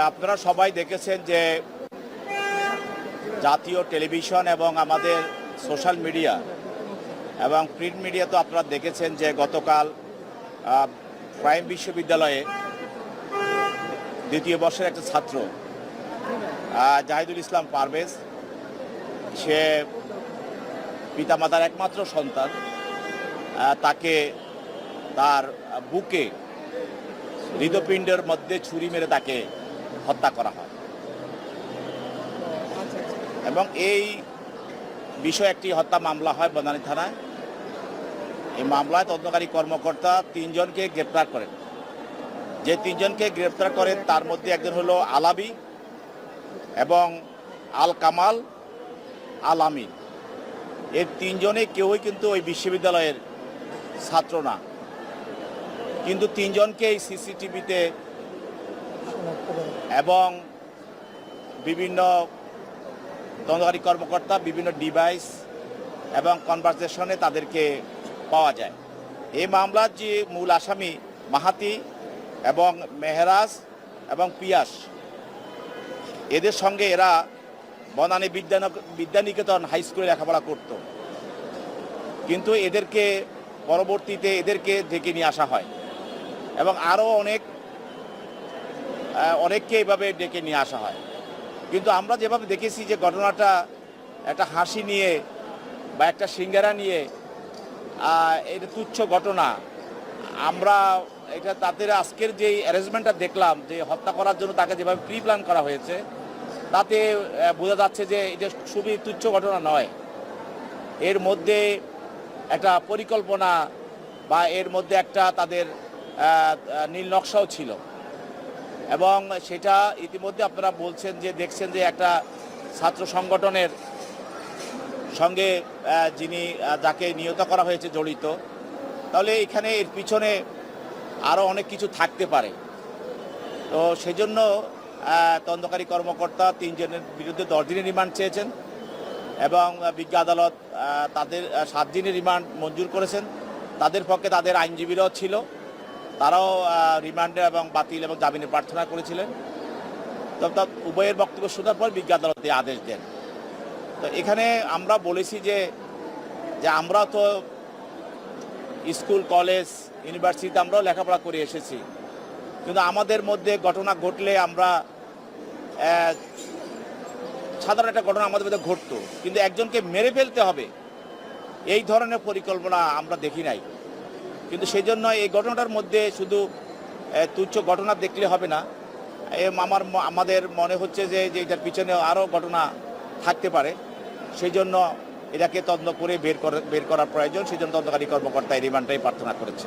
আপনারা সবাই দেখেছেন যে জাতীয় টেলিভিশন এবং আমাদের সোশ্যাল মিডিয়া এবং প্রিন্ট মিডিয়া তো আপনারা দেখেছেন যে গতকাল প্রাইম বিশ্ববিদ্যালয়ে দ্বিতীয় বর্ষের একটা ছাত্র জাহিদুল ইসলাম পারভেজ, সে পিতামাতার একমাত্র সন্তান তাকে তার বুকে হৃদপিণ্ডের মধ্যে ছুরি মেরে তাকে হত্যা করা হয়। এবং এই বিষয়ে একটি হত্যা মামলা হয় বনানী থানায়। এই মামলায় তদন্তকারী কর্মকর্তা তিনজনকে গ্রেপ্তার করেন। যে তিনজনকে গ্রেপ্তার করেন, তার মধ্যে একজন হলো আলাবি এবং আল কামাল আল আমিন এর তিনজনে কেউই কিন্তু ওই বিশ্ববিদ্যালয়ের ছাত্র না। কিন্তু তিনজনকে এই সিসিটিভিতে এবং বিভিন্ন তদন্তকারী কর্মকর্তা, বিভিন্ন ডিভাইস এবং কনভারসেশনে তাদেরকে পাওয়া যায়। এই মামলার যে মূল আসামি মাহাতি এবং মেহরাজ এবং পিয়াস, এদের সঙ্গে এরা বনানী বিদ্যান বিদ্যানিকেতন হাই স্কুলে লেখাপড়া করত। কিন্তু এদেরকে পরবর্তীতে এদেরকে ডেকে নিয়ে আসা হয়। এবং আরও অনেক অনেককে এভাবে ডেকে নিয়ে আসা হয়। কিন্তু আমরা যেভাবে দেখেছি যে ঘটনাটা, একটা হাসি নিয়ে বা একটা সিঙ্গারা নিয়ে এটা তুচ্ছ ঘটনা, আমরা এটা তাদের আজকের যে অ্যারেঞ্জমেন্টটা দেখলাম, যে হত্যা করার জন্য তাকে যেভাবে প্রি প্ল্যান করা হয়েছে, তাতে বোঝা যাচ্ছে যে এটা খুবই তুচ্ছ ঘটনা নয়। এর মধ্যে একটা পরিকল্পনা বা এর মধ্যে একটা তাদের নীল নকশাও ছিল। এবং সেটা ইতিমধ্যে আপনারা বলছেন যে, দেখছেন যে একটা ছাত্র সংগঠনের সঙ্গে যিনি যাকে নিহত করা হয়েছে জড়িত, তাহলে এখানে এর পিছনে আরও অনেক কিছু থাকতে পারে। তো সেজন্য তদন্তকারী কর্মকর্তা তিনজনের বিরুদ্ধে দশ দিনের রিমান্ড চেয়েছেন এবং বিজ্ঞ আদালত তাদের সাত দিনের রিমান্ড মঞ্জুর করেছেন। তাদের পক্ষে তাদের আইনজীবীরাও ছিল। তারাও রিমান্ডে এবং বাতিল এবং জামিনের প্রার্থনা করেছিলেন। তবে তা উভয়ের বক্তব্য শোনার পর বিজ্ঞ আদালত আদেশ দেন। তো এখানে আমরা বলেছি যে যে আমরা তো স্কুল, কলেজ, ইউনিভার্সিটিতে আমরাও লেখাপড়া করে এসেছি। কিন্তু আমাদের মধ্যে ঘটনা ঘটলে আমরা সাধারণ একটা ঘটনা আমাদের মধ্যে ঘটতো। কিন্তু একজনকে মেরে ফেলতে হবে, এই ধরনের পরিকল্পনা আমরা দেখি নাই। কিন্তু সেই জন্য এই ঘটনাটার মধ্যে শুধু তুচ্ছ ঘটনা দেখলে হবে না। আমার আমাদের মনে হচ্ছে যে এটার পিছনে আরও ঘটনা থাকতে পারে। সেই জন্য এটাকে তদন্ত করে বের করে, বের করার প্রয়োজন। সেই জন্য তদন্তকারী কর্মকর্তা এই রিমান্ডটাই প্রার্থনা করেছে।